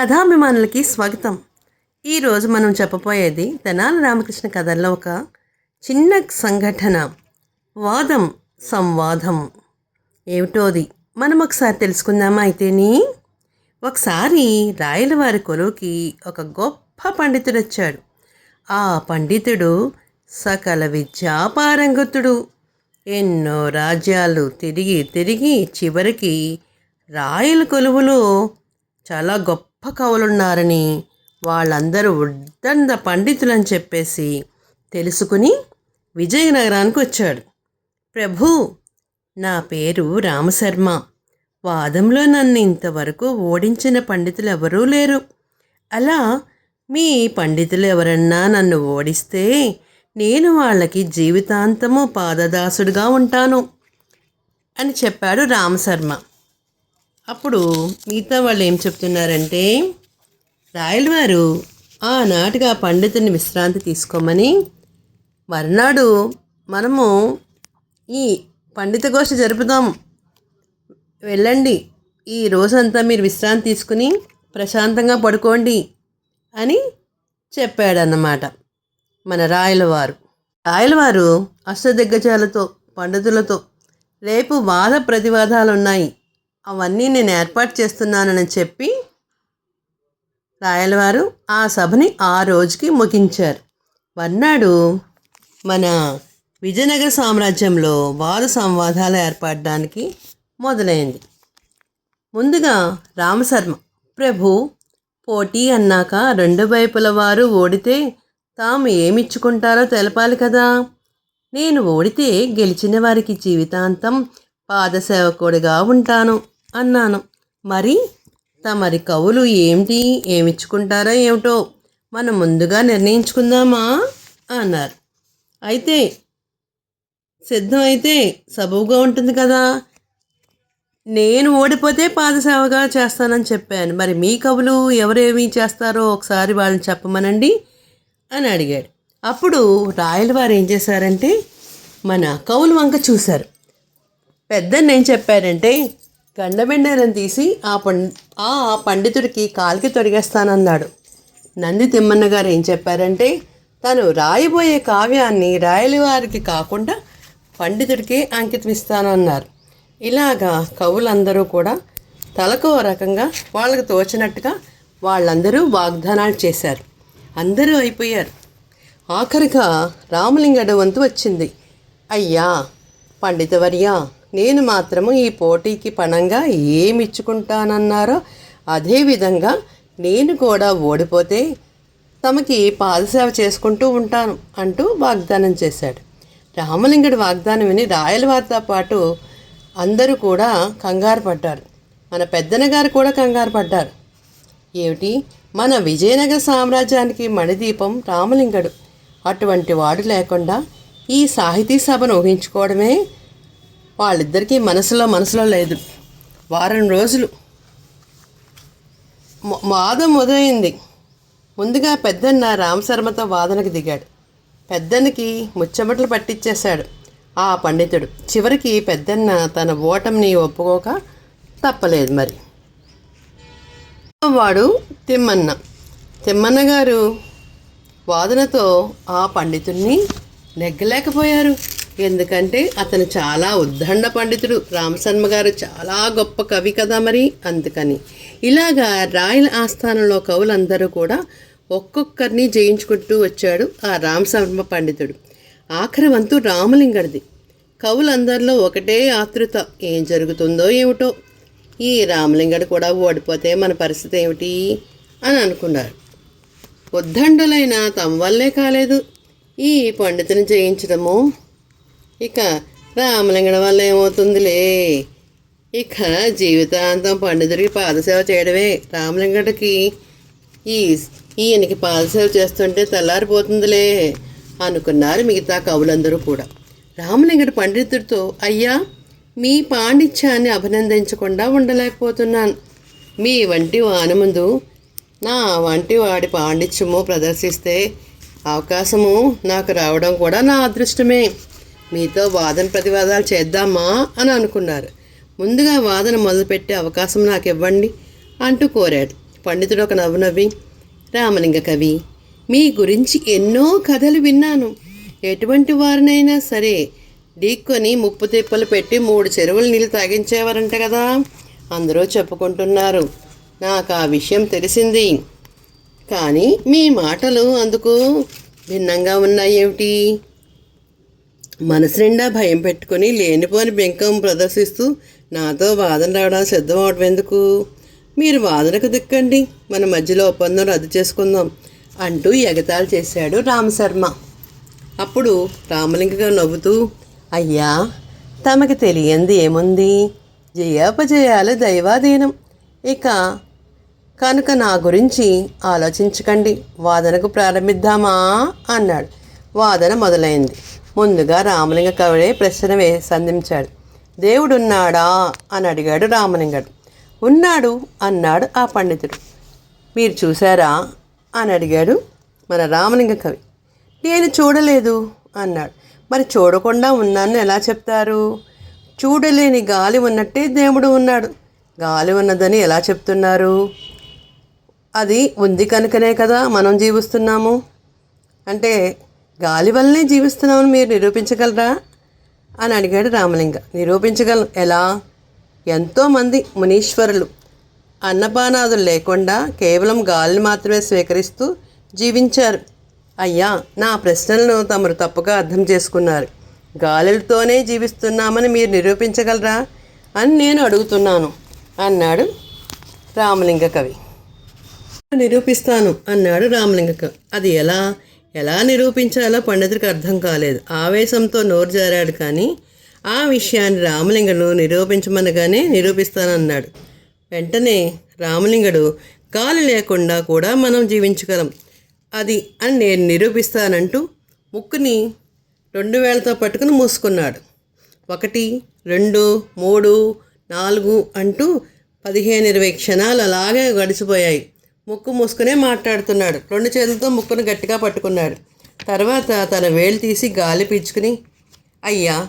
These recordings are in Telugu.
కథాభిమానులకి స్వాగతం. ఈరోజు మనం చెప్పబోయేది తెనాల రామకృష్ణ కథల్లో ఒక చిన్న సంఘటన. వాదం సంవాదం. ఏమిటోది మనం ఒకసారి తెలుసుకుందామా అయితేని? ఒకసారి రాయలవారి కొలువుకి ఒక గొప్ప పండితుడు వచ్చాడు. ఆ పండితుడు సకల విద్యాపారంగతుడు. ఎన్నో రాజ్యాలు తిరిగి తిరిగి చివరికి రాయల కొలువులో చాలా గొప్ప కవులున్నారని వాళ్ళందరూ ఉద్దండ పండితులని చెప్పేసి తెలుసుకుని విజయనగరానికి వచ్చాడు. ప్రభు నా పేరు రామశర్మ. వాదంలో నన్ను ఇంతవరకు ఓడించిన పండితులు ఎవరూ లేరు. అలా మీ పండితులు ఎవరన్నా నన్ను ఓడిస్తే నేను వాళ్ళకి జీవితాంతము పాదదాసుడుగా ఉంటాను అని చెప్పాడు రామశర్మ. అప్పుడు మిగతా వాళ్ళు ఏం చెప్తున్నారంటే రాయలవారు ఆనాటిగా పండితుని విశ్రాంతి తీసుకోమని మర్నాడు మనము ఈ పండిత గోష్ఠి జరుపుదాం. వెళ్ళండి. ఈ రోజంతా మీరు విశ్రాంతి తీసుకుని ప్రశాంతంగా పడుకోండి అని చెప్పాడన్నమాట మన రాయలవారు రాయలవారు అష్టదిగ్గజాలతో పండితులతో రేపు వాద ప్రతివాదాలు ఉన్నాయి అవన్నీ నేను ఏర్పాటు చేస్తున్నానని చెప్పి రాయలవారు ఆ సభని ఆ రోజుకి ముగించారు. మర్నాడు మన విజయనగర సామ్రాజ్యంలో వారు సంవాదాలు ఏర్పడడానికి మొదలైంది. ముందుగా రామశర్మ ప్రభు పోటీ అన్నాక రెండు వైపుల వారు ఓడితే తాము ఏమిచ్చుకుంటారో తెలపాలి కదా. నేను ఓడితే గెలిచిన వారికి జీవితాంతం పాదసేవకుడిగా ఉంటాను. అన్నాను. మరి తమరి కవులు ఏమిటి? ఏమిచ్చుకుంటారో ఏమిటో మనం ముందుగా నిర్ణయించుకుందామా? అన్నారు. అయితే సిద్ధం అయితే సబువుగా ఉంటుంది కదా? నేను ఓడిపోతే పాదసేవగా చేస్తానని చెప్పాను. మరి మీ కవులు ఎవరేమి చేస్తారో ఒకసారి వాళ్ళని చెప్పమనండి అని అడిగాడు. అప్పుడు రాయల వారు ఏం చేశారంటే మన కవులు వంక చూశారు. పెద్ద నేను చెప్పారంటే గండబెండారం తీసి ఆ పం ఆ పండితుడికి కాలికి తొడిగేస్తానన్నాడు. నంది తిమ్మన్న గారు ఏం చెప్పారంటే తను రాయబోయే కావ్యాన్ని రాయలవారికి కాకుండా పండితుడికి అంకితం ఇస్తానన్నారు ఇలాగా కవులందరూ కూడా తలకు రకంగా వాళ్ళకు తోచినట్టుగా వాళ్ళందరూ వాగ్దానాలు చేశారు. అందరూ అయిపోయారు. ఆఖరిగా రామలింగడు వంతు వచ్చింది. అయ్యా పండితవర్య నేను మాత్రము ఈ పోటీకి పణంగా ఏమిచ్చుకుంటానన్నారో అదేవిధంగా నేను కూడా ఓడిపోతే తమకి పాదసేవ చేసుకుంటూ ఉంటాను అంటూ వాగ్దానం చేశాడు. రామలింగుడి వాగ్దానం విని రాయలవారితో పాటు అందరూ కూడా కంగారు పడ్డారు. మన పెద్దన గారు కూడా కంగారు పడ్డారు. ఏమిటి? మన విజయనగర సామ్రాజ్యానికి మణిదీపం రామలింగడు. అటువంటి వాడు లేకుండా ఈ సాహితీ సభను ఊహించుకోవడమే వాళ్ళిద్దరికీ మనసులో మనసులో లేదు. వారం రోజులు. వాదం మొదలైంది ముందుగా పెద్దన్న రామశర్మతో వాదనకు దిగాడు. పెద్దన్నకి ముచ్చమట్లు పట్టించేశాడు ఆ పండితుడు. చివరికి పెద్దన్న తన ఓటమిని ఒప్పుకోక తప్పలేదు మరి. వాడు తిమ్మన్న. తిమ్మన్న గారు వాదనతో ఆ పండితుడిని నెగ్గలేకపోయారు. ఎందుకంటే అతను చాలా ఉద్దండ పండితుడు. రామశర్మ గారు చాలా గొప్ప కవి కదా మరి అందుకని. ఇలాగా రాయల ఆస్థానంలో కవులందరూ కూడా ఒక్కొక్కరిని జయించుకుంటూ వచ్చాడు ఆ రామశర్మ పండితుడు. ఆఖరి వంతు రామలింగడిది. కవులందరిలో ఒకటే ఆతృత ఏం జరుగుతుందో ఏమిటో? ఈ రామలింగడు కూడా ఓడిపోతే మన పరిస్థితి ఏమిటి? అని అనుకున్నారు ఉద్దండులైన తమ వల్లే కాలేదు. ఈ పండితుని జయించడము ఇక రామలింగడం వల్ల ఏమవుతుందిలే? ఇక జీవితాంతం పండితుడికి పాదసేవ చేయడమే. రామలింగడికి ఈ ఈయనకి పాదసేవ చేస్తుంటే తెల్లారిపోతుందిలే అనుకున్నారు మిగతా కవులందరూ కూడా. రామలింగడు పండితుడితో అయ్యా మీ పాండిత్యాన్ని అభినందించకుండా ఉండలేకపోతున్నాను. మీ వంటి వాని ముందు నా వంటి వాడి పాండిత్యము ప్రదర్శిస్తే అవకాశము నాకు రావడం కూడా నా అదృష్టమే. మీతో వాదన ప్రతివాదాలు చేద్దామా అని అనుకున్నారు. ముందుగా వాదన మొదలుపెట్టే అవకాశం నాకు ఇవ్వండి అంటూ కోరాడు. పండితుడు ఒక నవ్వు నవ్వి రామలింగ కవి మీ గురించి ఎన్నో కథలు విన్నాను. ఎటువంటి వారినైనా సరే ఢీక్కొని ముప్పు తిప్పలు పెట్టి మూడు చెరువులు నీళ్ళు తాగించేవారంట కదా. అందరూ చెప్పుకుంటున్నారు. నాకు ఆ విషయం తెలిసింది. కానీ మీ మాటలు అందుకు భిన్నంగా ఉన్నాయి ఏమిటి మనసు నిండా భయం పెట్టుకొని లేనిపోని బెంకం ప్రదర్శిస్తూ నాతో వాదన రావడానికి సిద్ధం అవడం ఎందుకు? మీరు వాదనకు దిక్కండి. మన మధ్యలో ఒప్పందం రద్దు చేసుకుందాం అంటూ ఎగతాళి చేశాడు రామశర్మ. అప్పుడు రామలింగగా నవ్వుతూ అయ్యా తమకి తెలియంది ఏముంది? జయాపజయాలు దైవాధీనం. ఇక కనుక నా గురించి ఆలోచించకండి. వాదనకు ప్రారంభిద్దామా? అన్నాడు. వాదన మొదలైంది. ముందుగా రామలింగ కవిడే ప్రశ్న వే సంధించాడు. దేవుడున్నాడా అని అడిగాడు రామలింగడు. ఉన్నాడు అన్నాడు ఆ పండితుడు. మీరు చూసారా అని అడిగాడు మన రామలింగ కవి. నేను చూడలేదు అన్నాడు. మరి చూడకుండా ఉన్నాను ఎలా చెప్తారు? చూడలేని గాలి ఉన్నట్టే దేవుడు ఉన్నాడు. గాలి ఉన్నదని ఎలా చెప్తున్నారు? అది ఉంది కనుకనే కదా మనం జీవిస్తున్నాము. అంటే గాలి వల్లనే జీవిస్తున్నామని మీరు నిరూపించగలరా? అని అడిగాడు రామలింగ. నిరూపించగలం. ఎలా? ఎంతోమంది మునీశ్వరులు అన్నపానాదులు లేకుండా కేవలం గాలిని మాత్రమే స్వీకరిస్తూ జీవించారు. అయ్యా నా ప్రశ్నలను తమరు తప్పుగా అర్థం చేసుకున్నారు. గాలులతోనే జీవిస్తున్నామని మీరు నిరూపించగలరా? అని నేను అడుగుతున్నాను అన్నాడు రామలింగ కవి. నిరూపిస్తాను అన్నాడు రామలింగ కవి. అది ఎలా? ఎలా నిరూపించాలో పండితుడికి అర్థం కాలేదు. ఆవేశంతో నోరు జారాడు కానీ ఆ విషయాన్ని రామలింగడు నిరూపించమనగానే నిరూపిస్తానన్నాడు. వెంటనే రామలింగడు గాలి లేకుండా కూడా మనం జీవించగలం. అది అని నేను నిరూపిస్తానంటూ ముక్కుని రెండు వేలతో పట్టుకుని మూసుకున్నాడు. ఒకటి రెండు మూడు నాలుగు అంటూ పదిహేను ఇరవై క్షణాలు అలాగే గడిచిపోయాయి. ముక్కు మూసుకునే మాట్లాడుతున్నాడు. రెండు చేతులతో ముక్కును గట్టిగా పట్టుకున్నాడు. తర్వాత తన వేలు తీసి గాలి పీల్చుకుని అయ్యా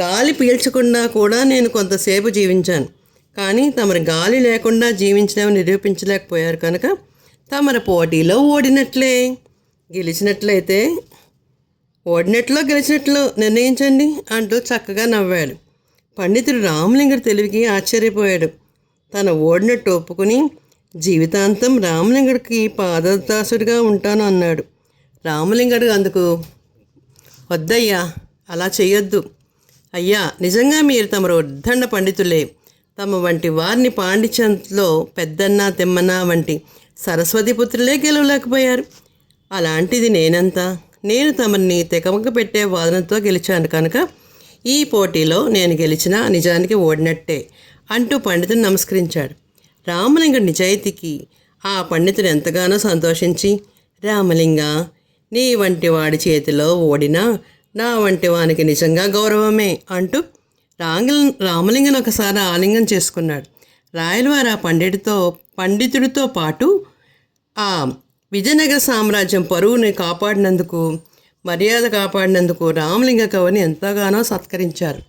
గాలి పీల్చకుండా కూడా నేను కొంతసేపు జీవించాను. కానీ తమరు గాలి లేకుండా జీవించడం నిరూపించలేకపోయారు కనుక తమరు పోటీలో ఓడినట్లే. గెలిచినట్లయితే ఓడినట్లో గెలిచినట్లు నిర్ణయించండి అంటూ చక్కగా నవ్వాడు. పండితుడు రామలింగుడు తెలివికి ఆశ్చర్యపోయాడు. తన ఓడినట్టు ఒప్పుకుని జీవితాంతం రామలింగడికి పాదదాసుడిగా ఉంటాను అన్నాడు. రామలింగడు అందుకు వద్దయ్యా అలా చేయొద్దు అయ్యా నిజంగా మీరు తమరు ఉద్దండ పండితులే. తమ వంటి వారిని పాండిత్యంలో పెద్దన్న తిమ్మన్న వంటి సరస్వతి పుత్రులే గెలవలేకపోయారు. అలాంటిది నేనంతా? నేను తమని తెకమక పెట్టే వాదనతో గెలిచాను కనుక ఈ పోటీలో నేను గెలిచినా నిజానికి ఓడినట్టే అంటూ పండితుని నమస్కరించాడు. రామలింగ నిజాయితీకి ఆ పండితుడు ఎంతగానో సంతోషించి రామలింగ నీ వంటి వాడి చేతిలో ఓడినా నా వంటి వానికి నిజంగా గౌరవమే అంటూ రాంగ రామలింగను ఒకసారి ఆలింగం చేసుకున్నాడు. రాయలవారు ఆ పండితుడితో పండితుడితో పాటు ఆ విజయనగర సామ్రాజ్యం పరువుని కాపాడినందుకు మర్యాద కాపాడినందుకు రామలింగ కవిని ఎంతగానో సత్కరించారు.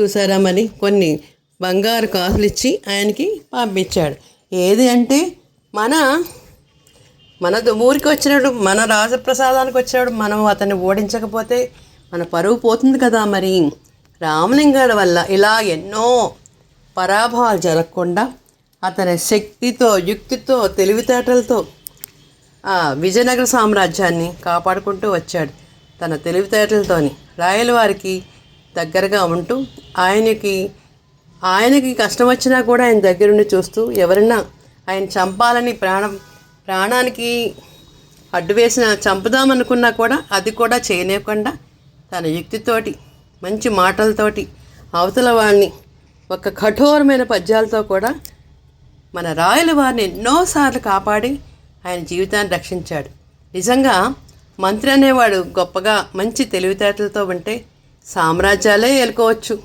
చూసారా మరి కొన్ని బంగారు కాసులు ఇచ్చి ఆయనకి పంపించాడు. ఏది అంటే మన మన ఊరికి వచ్చినప్పుడు మన రాజప్రసాదానికి వచ్చినప్పుడు మనం అతన్ని ఓడించకపోతే మన పరువు పోతుంది కదా మరి. రామలింగాల వల్ల ఇలా ఎన్నో పరాభవాలు జరగకుండా అతని శక్తితో యుక్తితో తెలివితేటలతో ఆ విజయనగర సామ్రాజ్యాన్ని కాపాడుకుంటూ వచ్చాడు. తన తెలివితేటలతోని రాయల వారికి దగ్గరగా ఉంటూ ఆయనకి ఆయనకి కష్టం వచ్చినా కూడా ఆయన దగ్గరుండి చూస్తూ ఎవరన్నా ఆయన చంపాలని ప్రాణం ప్రాణానికి అడ్డు వేసిన చంపుదామనుకున్నా కూడా అది కూడా చేయనివ్వకుండా తన యుక్తితోటి మంచి మాటలతోటి అవతల వాళ్ళని ఒక కఠోరమైన పద్యాలతో కూడా మన రాయల వారిని ఎన్నోసార్లు కాపాడి ఆయన జీవితాన్ని రక్షించాడు. నిజంగా మంత్రి అనేవాడు గొప్పగా మంచి తెలివితేటలతో ఉంటే సామ్రాజ్యాలే ఏలుకోవచ్చు.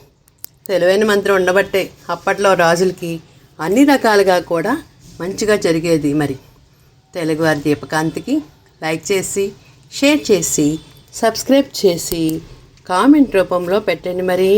తెలివైన మంత్రి ఉండబట్టే అప్పట్లో రాజులకి అన్ని రకాలుగా కూడా మంచిగా జరిగేది మరి. తెలుగువారి దీపకాంతికి లైక్ చేసి షేర్ చేసి సబ్స్క్రైబ్ చేసి కామెంట్ రూపంలో పెట్టండి మరి.